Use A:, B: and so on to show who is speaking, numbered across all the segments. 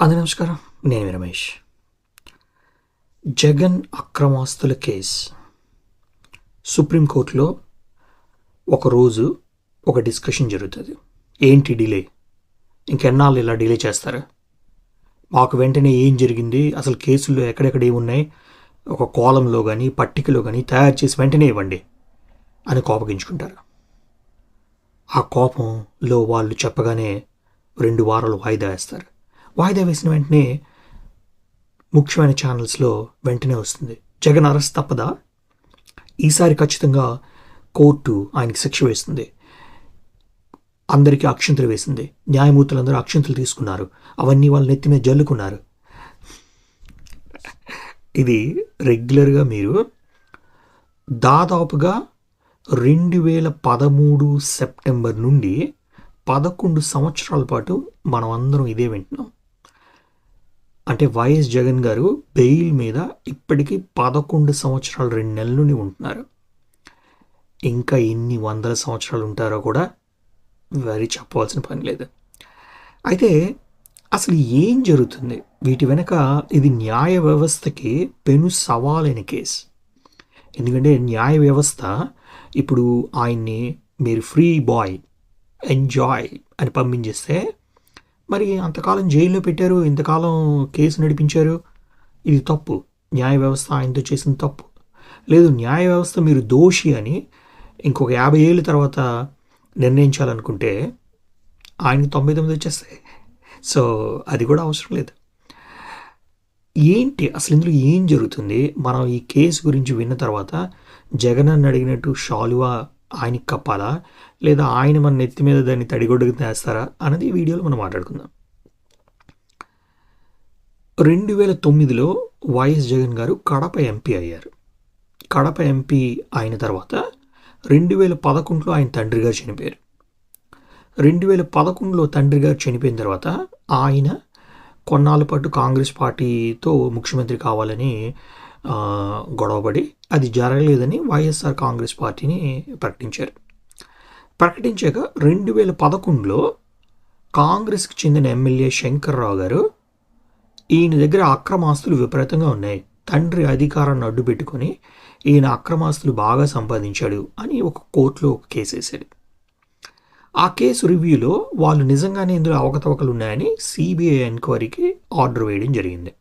A: అందరి నమస్కారం. నేను రమేష్. జగన్ అక్రమాస్తుల కేస్. సుప్రీంకోర్టులో ఒకరోజు ఒక డిస్కషన్ జరుగుతుంది. ఏంటి డిలే? ఇంకెన్నాళ్ళు ఇలా డిలే చేస్తారు? మాకు వెంటనే ఏం జరిగింది? అసలు కేసుల్లో ఎక్కడెక్కడ ఏమున్నాయి? ఒక కోలంలో కానీ పట్టికలో కానీ తయారు చేసి వెంటనే ఇవ్వండి అని కోపగించుకుంటారు. ఆ కోపంలో వాళ్ళు చెప్పగానే రెండు వారాలు వాయిదా వేస్తారు. వాయిదా వేసిన వెంటనే ముఖ్యమైన ఛానల్స్లో వెంటనే వస్తుంది. జగన్ అరెస్ట్ తప్పదా? ఈసారి ఖచ్చితంగా కోర్టు ఆయనకి శిక్ష వేస్తుంది. అందరికీ అక్షంతలు వేసింది. న్యాయమూర్తులందరూ అక్షంతలు తీసుకున్నారు. అవన్నీ వాళ్ళ నెత్తి మీద జల్లుకున్నారు. ఇది రెగ్యులర్గా మీరు దాదాపుగా రెండు వేల పదమూడు సెప్టెంబర్ నుండి పదకొండు సంవత్సరాల పాటు మనం అందరం ఇదే వింటున్నాం. అంటే వైఎస్ జగన్ గారు బెయిల్ మీద ఇప్పటికీ పదకొండు సంవత్సరాలు రెండు నెలల నుండి ఉంటున్నారు. ఇంకా ఎన్ని వందల సంవత్సరాలు ఉంటారో కూడా వారి చెప్పవలసిన పని లేదు. అయితే అసలు ఏం జరుగుతుంది? వీటి వెనక ఇది న్యాయ వ్యవస్థకి పెను సవాలైన కేసు. ఎందుకంటే న్యాయ వ్యవస్థ ఇప్పుడు ఆయన్ని మీరు ఫ్రీ బాయ్ ఎంజాయ్ అని పంపించేస్తే మరి అంతకాలం జైల్లో పెట్టారు ఇంతకాలం కేసు నడిపించారు. ఇది తప్పు. న్యాయ వ్యవస్థ ఆయనతో చేసిన తప్పు. లేదు న్యాయ వ్యవస్థ మీరు దోషి అని ఇంకొక యాభై ఏళ్ళ తర్వాత నిర్ణయించాలనుకుంటే ఆయనకు తొంభై తొమ్మిది వచ్చేస్తాయి. సో అది కూడా అవసరం లేదు. ఏంటి? అసలు ఇందులో ఏం జరుగుతుంది? మనం ఈ కేసు గురించి విన్న తర్వాత జగన్ అని అడిగినట్టు షాలువా ఆయనకి కప్పాలా? లేదా ఆయన మన నెత్తి మీద దాన్ని తడిగొడ్డుకు తెస్తారా అన్నది ఈ వీడియోలో మనం మాట్లాడుకుందాం. రెండు వేల తొమ్మిదిలో వైఎస్ జగన్ గారు కడప ఎంపీ అయ్యారు. కడప ఎంపీ అయిన తర్వాత రెండు వేల పదకొండులో ఆయన తండ్రి గారు చనిపోయారు. రెండు వేల పదకొండులో తండ్రి గారు చనిపోయిన తర్వాత ఆయన కొన్నాళ్ళ పాటు కాంగ్రెస్ పార్టీతో ముఖ్యమంత్రి కావాలని గొడవపడి అది జరగలేదని వైఎస్ఆర్ కాంగ్రెస్ పార్టీని ప్రకటించారు. ప్రకటించాక రెండు వేల పదకొండులో కాంగ్రెస్కి చెందిన ఎమ్మెల్యే శంకర్రావు గారు ఈయన దగ్గర అక్రమాస్తులు విపరీతంగా ఉన్నాయి. తండ్రి అధికారాన్ని అడ్డు పెట్టుకొని ఈయన అక్రమాస్తులు బాగా సంపాదించాడు అని ఒక కోర్టులో ఒక కేసు వేశాడు. ఆ కేసు రివ్యూలో వాళ్ళు నిజంగానే ఇందులో అవకతవకలు ఉన్నాయని సిబిఐ ఎంక్వైరీకి ఆర్డర్ వేయడం జరిగింది.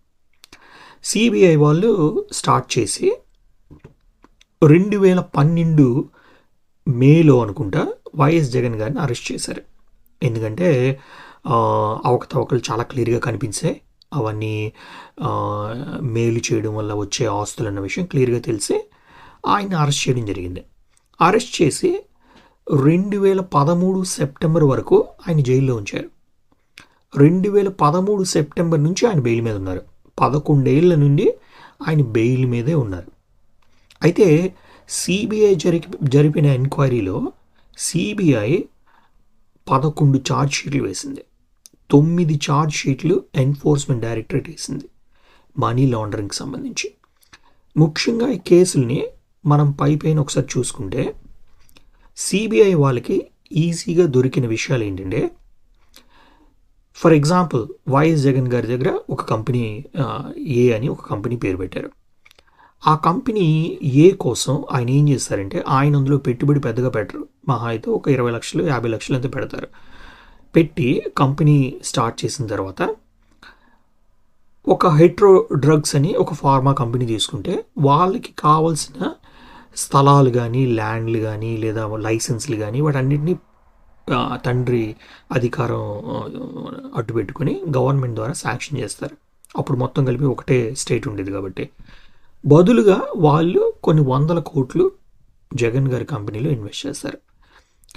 A: సిబిఐ వాళ్ళు స్టార్ట్ చేసి రెండు వేల పన్నెండు మేలో అనుకుంటా వైఎస్ జగన్ గారిని అరెస్ట్ చేశారు. ఎందుకంటే అవకతవకలు చాలా క్లియర్గా కనిపించాయి. అవన్నీ మేలు చేయడం వల్ల వచ్చే ఆస్తులు అన్న విషయం క్లియర్గా తెలిసి ఆయన అరెస్ట్ చేయడం జరిగింది. అరెస్ట్ చేసి రెండు వేల పదమూడు సెప్టెంబర్ వరకు ఆయన జైల్లో ఉంచారు. రెండు వేల పదమూడు సెప్టెంబర్ నుంచి ఆయన బెయిల్ మీద ఉన్నారు. పదకొండేళ్ళ నుండి ఆయన బెయిల్ మీదే ఉన్నారు. అయితే సిబిఐ జరిపి జరిపిన ఎంక్వైరీలో సిబిఐ పదకొండు ఛార్జ్ షీట్లు వేసింది. తొమ్మిది ఛార్జ్ షీట్లు ఎన్ఫోర్స్మెంట్ డైరెక్టరేట్ వేసింది మనీ లాండరింగ్కి సంబంధించి. ముఖ్యంగా ఈ కేసుల్ని మనం పైపైన ఒకసారి చూసుకుంటే సిబిఐ వాళ్ళకి ఈజీగా దొరికిన విషయాలు ఏంటంటే ఫర్ ఎగ్జాంపుల్ వైఎస్ జగన్ గారి దగ్గర ఒక కంపెనీ ఏ అని ఒక కంపెనీ పేరు పెట్టారు. ఆ కంపెనీ ఏ కోసం ఆయన ఏం చేస్తారంటే ఆయన అందులో పెట్టుబడి పెద్దగా పెట్టరు. మహా అయితే ఒక ఇరవై లక్షలు యాభై లక్షలు అంతా పెడతారు. పెట్టి కంపెనీ స్టార్ట్ చేసిన తర్వాత ఒక హెట్రో డ్రగ్స్ అని ఒక ఫార్మా కంపెనీ తీసుకుంటే వాళ్ళకి కావాల్సిన స్థలాలు కానీ ల్యాండ్లు కానీ లేదా లైసెన్స్లు కానీ వాటన్నిటిని తండ్రి అధికారం ఆ, అడ్డు గవర్నమెంట్ ద్వారా శాంక్షన్ చేస్తారు. అప్పుడు మొత్తం కలిపి ఒకటే స్టేట్ ఉండేది కాబట్టి. బదులుగా వాళ్ళు కొన్ని వందల కోట్లు జగన్ గారి కంపెనీలో ఇన్వెస్ట్ చేస్తారు.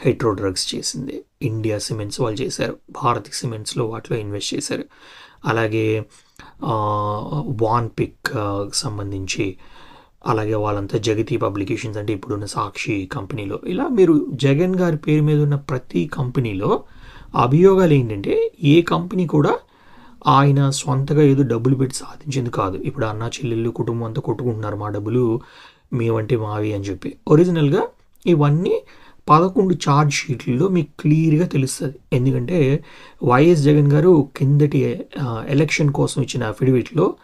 A: హైడ్రో డ్రగ్స్ చేసింది. ఇండియా సిమెంట్స్ వాళ్ళు చేశారు. భారత్ సిమెంట్స్లో వాటిలో ఇన్వెస్ట్ చేశారు. అలాగే వాన్ పిక్ సంబంధించి అలాగే వాళ్ళంతా జగతి పబ్లికేషన్స్ అంటే ఇప్పుడున్న సాక్షి కంపెనీలో. ఇలా మీరు జగన్ గారి పేరు మీద ఉన్న ప్రతి కంపెనీలో అభియోగాలు ఏంటంటే ఏ కంపెనీ కూడా ఆయన సొంతగా ఏదో డబ్బులు పెట్టి సాధించింది కాదు. ఇప్పుడు అన్న చెల్లెళ్ళు కుటుంబం అంతా కొట్టుకుంటున్నారు మా డబ్బులు మేమంటే మావి అని చెప్పి. ఒరిజినల్గా ఇవన్నీ పదకొండు ఛార్జ్ షీట్లలో మీకు క్లియర్గా తెలుస్తుంది. ఎందుకంటే వైఎస్ జగన్ గారు కిందటి ఎలక్షన్ కోసం ఇచ్చిన అఫిడవిట్లో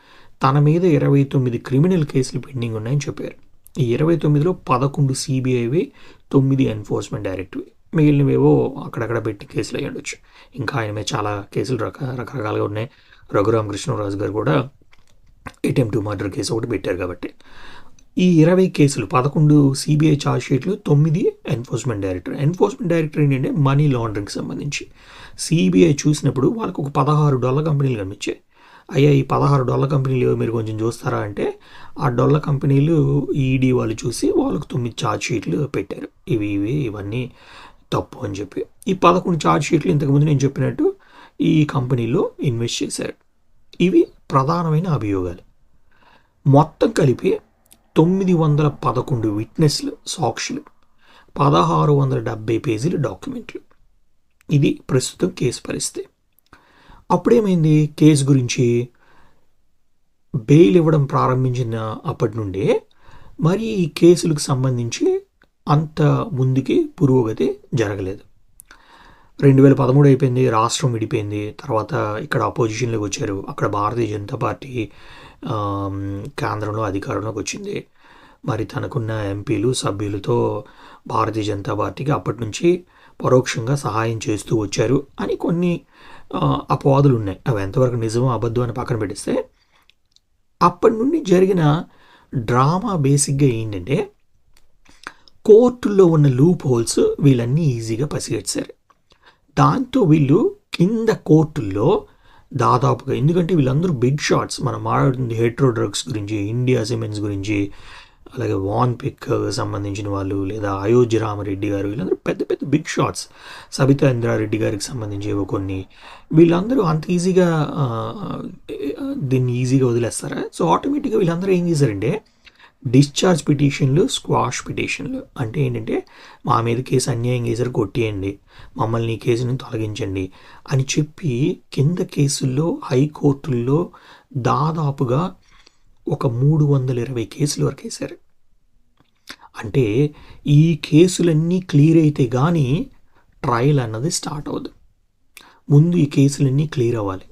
A: తన మీద ఇరవై తొమ్మిది క్రిమినల్ కేసులు పెండింగ్ ఉన్నాయని చెప్పారు. ఈ ఇరవై తొమ్మిదిలో పదకొండు సిబిఐవి తొమ్మిది ఎన్ఫోర్స్మెంట్ డైరెక్టివి. మిగిలినవేవో అక్కడక్కడ పెట్టి కేసులు అయ్యి ఉండొచ్చు. ఇంకా ఆయన మీద చాలా కేసులు రక రకరకాలుగా ఉన్నాయి. రఘురామ కృష్ణరాజు గారు కూడా అటెంప్ట్ మర్డర్ కేసు ఒకటి పెట్టారు కాబట్టి. ఈ ఇరవై కేసులు పదకొండు సిబిఐ ఛార్జ్ షీట్లు తొమ్మిది ఎన్ఫోర్స్మెంట్ డైరెక్టర్ ఎన్ఫోర్స్మెంట్ డైరెక్టర్ ఏంటంటే మనీ లాండరింగ్కి సంబంధించి. సిబిఐ చూసినప్పుడు వాళ్ళకు ఒక పదహారు డాలర్ కంపెనీలు కనిపించాయి. అయ్యా ఈ పదహారు డొల్ల కంపెనీలు మీరు కొంచెం చూస్తారా అంటే ఆ డొల్ల కంపెనీలు ఈడీ వాళ్ళు చూసి వాళ్ళకు తొమ్మిది ఛార్జ్ షీట్లు పెట్టారు. ఇవి ఇవి ఇవన్నీ తప్పు అని చెప్పి. ఈ పదకొండు ఛార్జ్ షీట్లు ఇంతకుముందు నేను చెప్పినట్టు ఈ కంపెనీలో ఇన్వెస్ట్ చేశారు. ఇవి ప్రధానమైన అభియోగాలు. మొత్తం కలిపి తొమ్మిది వందల పదకొండు విట్నెస్లు సాక్షులు పదహారు వందల డెబ్బై పేజీల డాక్యుమెంట్లు. ఇది ప్రస్తుతం కేసు పరిస్థితి. అప్పుడేమైంది కేసు గురించి? బెయిల్ ఇవ్వడం ప్రారంభించిన అప్పటి నుండే మరి ఈ కేసులకు సంబంధించి అంత ముందుకి పురోగతి జరగలేదు. రెండు వేల పదమూడు అయిపోయింది రాష్ట్రం విడిపోయింది తర్వాత ఇక్కడ అపోజిషన్లోకి వచ్చారు. అక్కడ భారతీయ జనతా పార్టీ కేంద్రంలో అధికారంలోకి వచ్చింది. మరి తనకున్న ఎంపీలు సభ్యులతో భారతీయ జనతా పార్టీకి అప్పటి నుంచి పరోక్షంగా సహాయం చేస్తూ వచ్చారు అని కొన్ని అపవాదులు ఉన్నాయి. అవి ఎంతవరకు నిజమో అబద్ధం అని పక్కన పెట్టిస్తే అప్పటి నుండి జరిగిన డ్రామా బేసిక్గా ఏంటంటే కోర్టుల్లో ఉన్న లూప్ హోల్స్ వీళ్ళన్నీ ఈజీగా పసిగట్టారు దాంతో వీళ్ళు కింద కోర్టుల్లో దాదాపుగా ఎందుకంటే వీళ్ళందరూ బిగ్ షాట్స్ మనం మాట్లాడుతుంది హెట్రో డ్రగ్స్ గురించి ఇండియా సిమెంట్స్ గురించి అలాగే వాన్ పిక్ సంబంధించిన వాళ్ళు లేదా అయోధ్య రామరెడ్డి గారు వీళ్ళందరూ పెద్ద పెద్ద బిగ్ షాట్స్ సబితా ఇంద్రారెడ్డి గారికి సంబంధించి కొన్ని. వీళ్ళందరూ అంత ఈజీగా దీన్ని ఈజీగా వదిలేస్తారా? సో ఆటోమేటిక్గా వీళ్ళందరూ ఏం చేశారంటే డిశ్చార్జ్ పిటిషన్లు స్క్వాష్ పిటిషన్లు అంటే ఏంటంటే మా మీద కేసు అన్యాయం చేశారు కొట్టేయండి. మమ్మల్ని ఈ కేసుని తొలగించండి అని చెప్పి కింద కేసుల్లో హైకోర్టుల్లో దాదాపుగా ఒక మూడు వందల ఇరవై కేసుల వరకు వేశారు. అంటే ఈ కేసులన్నీ క్లియర్ అయితే కానీ ట్రయల్ అన్నది స్టార్ట్ అవ్వదు. ముందు ఈ కేసులన్నీ క్లియర్ అవ్వాలి.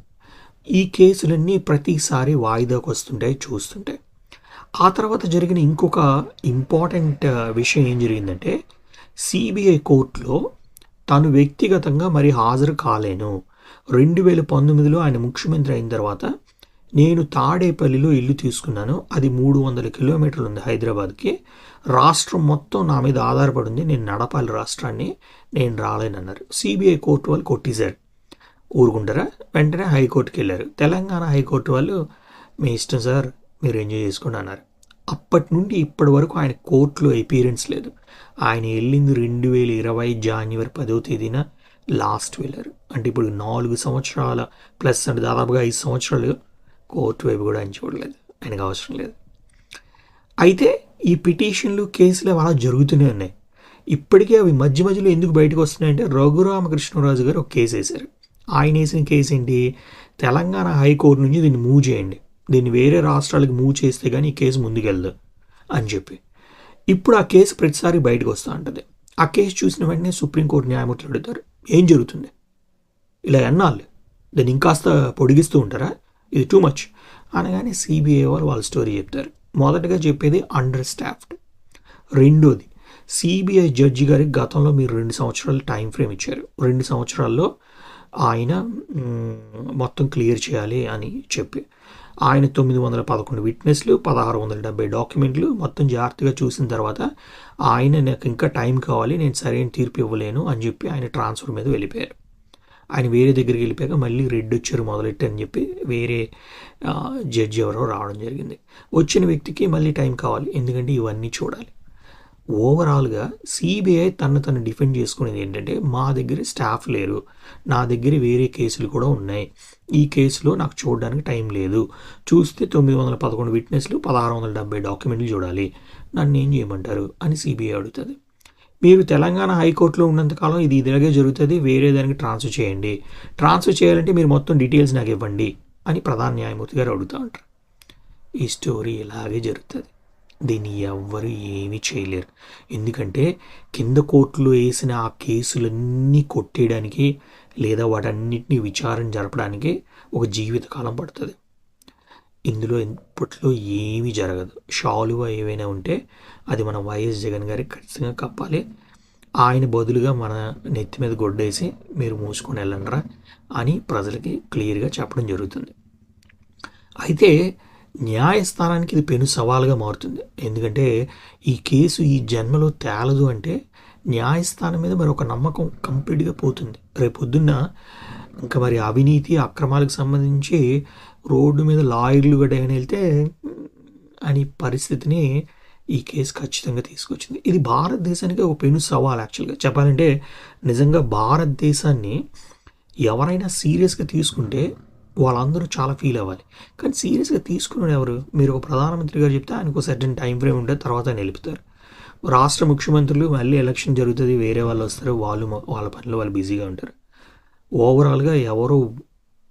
A: ఈ కేసులన్నీ ప్రతిసారి వాయిదాకు వస్తుంటాయి చూస్తుంటాయి. ఆ తర్వాత జరిగిన ఇంకొక ఇంపార్టెంట్ విషయం ఏం జరిగిందంటే సిబిఐ కోర్టులో తాను వ్యక్తిగతంగా మరి హాజరు కాలేను. రెండు వేల పంతొమ్మిదిలో ఆయన ముఖ్యమంత్రి అయిన తర్వాత నేను తాడేపల్లిలో ఇల్లు తీసుకున్నాను. అది మూడు వందల కిలోమీటర్లు ఉంది హైదరాబాద్కి. రాష్ట్రం మొత్తం నా మీద ఆధారపడి ఉంది నేను నడపాలి రాష్ట్రాన్ని. నేను రాలేనన్నారు. సిబిఐ కోర్టు వాళ్ళు కొట్టేశారు. ఊరుకుంటారా? వెంటనే హైకోర్టుకి వెళ్ళారు. తెలంగాణ హైకోర్టు వాళ్ళు మీ ఇష్టం సార్ మీరు ఎంజాయ్ చేసుకోండి అన్నారు. అప్పటి నుండి ఇప్పటి వరకు ఆయన కోర్టులో అపీరెన్స్ లేదు. ఆయన వెళ్ళింది రెండు వేల ఇరవై జాన్వరి పదో తేదీన లాస్ట్ వెళ్ళారు. అంటే ఇప్పుడు నాలుగు సంవత్సరాల ప్లస్ అంటే దాదాపుగా ఐదు సంవత్సరాలు కోర్టు వైపు కూడా ఆయన చూడలేదు. ఆయనకు అవసరం లేదు. అయితే ఈ పిటిషన్లు కేసులు అలా జరుగుతూనే ఉన్నాయి. ఇప్పటికే అవి మధ్య మధ్యలో ఎందుకు బయటకు వస్తున్నాయంటే రఘురామకృష్ణరాజు గారు ఒక కేసు వేశారు. ఆయన వేసిన కేసు ఏంటి? తెలంగాణ హైకోర్టు నుంచి దీన్ని మూవ్ చేయండి. దీన్ని వేరే రాష్ట్రాలకు మూవ్ చేస్తే కానీ ఈ కేసు ముందుకెళ్ళదు అని చెప్పి. ఇప్పుడు ఆ కేసు ప్రతిసారి బయటకు వస్తూ ఉంటుంది. ఆ కేసు చూసిన వెంటనే సుప్రీంకోర్టు న్యాయమూర్తులు అడుగుతారు ఏం జరుగుతుంది? ఇలా ఎన్నాళ్ళు? దాన్ని ఇంకాస్త పొడిగిస్తూ ఉంటారా? ఇది టూ మచ్ అనగానే సిబిఐ వాళ్ళు వాళ్ళ స్టోరీ చెప్తారు. మొదటగా చెప్పేది అండర్ స్టాఫ్డ్ రెండోది సిబిఐ జడ్జి గారికి గతంలో మీరు రెండు సంవత్సరాలు టైం ఫ్రేమ్ ఇచ్చారు. రెండు సంవత్సరాల్లో ఆయన మొత్తం క్లియర్ చేయాలి అని చెప్పి. ఆయన తొమ్మిది వందల పదకొండు విట్నెస్లు పదహారు వందల డెబ్బై డాక్యుమెంట్లు మొత్తం జాగ్రత్తగా చూసిన తర్వాత ఆయన నాకు ఇంకా టైం కావాలి నేను సరైన తీర్పు ఇవ్వలేను అని చెప్పి ఆయన ట్రాన్స్ఫర్ మీద వెళ్ళిపోయారు. ఆయన వేరే దగ్గరికి వెళ్ళిపోయాక మళ్ళీ రెడ్ వచ్చారు మొదలెట్టి అని చెప్పి వేరే జడ్జి ఎవరో రావడం జరిగింది. వచ్చిన వ్యక్తికి మళ్ళీ టైం కావాలి. ఎందుకంటే ఇవన్నీ చూడాలి. ఓవరాల్గా సిబిఐ తను తను డిఫెండ్ చేసుకునేది ఏంటంటే మా దగ్గర స్టాఫ్ లేరు. నా దగ్గర వేరే కేసులు కూడా ఉన్నాయి. ఈ కేసులో నాకు చూడడానికి టైం లేదు. చూస్తే తొమ్మిది వందల పదకొండు విట్నెస్లు పదహారు వందల డెబ్బై డాక్యుమెంట్లు చూడాలి. నన్ను ఏం చేయమంటారు? అని సిబిఐ అడుగుతుంది. మీరు తెలంగాణ హైకోర్టులో ఉన్నంతకాలం ఇది ఇలాగే జరుగుతుంది. వేరే దానికి ట్రాన్స్ఫర్ చేయండి. ట్రాన్స్ఫర్ చేయాలంటే మీరు మొత్తం డీటెయిల్స్ నాకు ఇవ్వండి అని ప్రధాన న్యాయమూర్తి గారు అడుగుతూ ఉంటారు. ఈ స్టోరీ ఇలాగే జరుగుతుంది. దీన్ని ఎవ్వరు ఏమీ చేయలేరు. ఎందుకంటే కింద కోర్టులో వేసిన ఆ కేసులన్నీ కొట్టేయడానికి లేదా వాటన్నిటిని విచారణ జరపడానికి ఒక జీవితకాలం పడుతుంది. ఇందులో ఇప్పట్లో ఏమీ జరగదు. షాలువా ఏవైనా ఉంటే అది మన వైఎస్ జగన్ గారికి ఖచ్చితంగా కప్పాలి. ఆయన బదులుగా మన నెత్తి మీద గొడ్డేసి మీరు మూసుకొని వెళ్ళండిరా అని ప్రజలకి క్లియర్గా చెప్పడం జరుగుతుంది. అయితే న్యాయస్థానానికి ఇది పెను సవాలుగా మారుతుంది. ఎందుకంటే ఈ కేసు ఈ జన్మలో తేలదు అంటే న్యాయస్థానం మీద మరి ఒక నమ్మకం కంప్లీట్గా పోతుంది. రేపు ఇంకా మరి అవినీతి అక్రమాలకు సంబంధించి రోడ్డు మీద లాయర్లు గడ్డ వెళ్తే అని పరిస్థితిని ఈ కేసు ఖచ్చితంగా తీసుకొచ్చింది. ఇది భారతదేశానికి ఒక పెను సవాల్ యాక్చువల్గా. చెప్పాలంటే నిజంగా భారతదేశాన్ని ఎవరైనా సీరియస్గా తీసుకుంటే వాళ్ళందరూ చాలా ఫీల్ అవ్వాలి. కానీ సీరియస్గా తీసుకున్నాడు ఎవరు? మీరు ఒక ప్రధానమంత్రి గారు చెప్తే ఆయనకు ఒక సర్టన్ టైం ఫ్రేమ్ ఉంటే తర్వాత నిలుపుతారు. రాష్ట్ర ముఖ్యమంత్రులు మళ్ళీ ఎలక్షన్ జరుగుతుంది వేరే వాళ్ళు వస్తారు వాళ్ళు వాళ్ళ పనిలో వాళ్ళు బిజీగా ఉంటారు. ఓవరాల్గా ఎవరు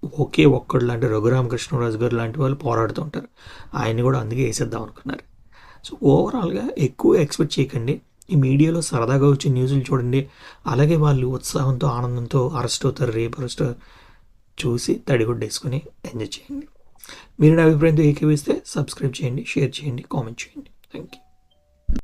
A: ఒకే ఒక్కడు లాంటి రఘురామకృష్ణరాజు గారు లాంటి వాళ్ళు పోరాడుతూ ఉంటారు. ఆయన్ని కూడా అందుకే వేసేద్దాం అనుకున్నారు. సో ఓవరాల్గా ఎక్కువ ఎక్స్పెక్ట్ చేయకండి. ఈ మీడియాలో సరదాగా వచ్చే న్యూస్లు చూడండి. అలాగే వాళ్ళు ఉత్సాహంతో ఆనందంతో అరెస్ట్ అవుతారు రేపు అరెస్ట్ చూసి తడిగుడ్డేసుకొని ఎంజాయ్ చేయండి. మీరు నా అభిప్రాయంతో ఏకీవిస్తే సబ్స్క్రైబ్ చేయండి షేర్ చేయండి కామెంట్ చేయండి. Thank you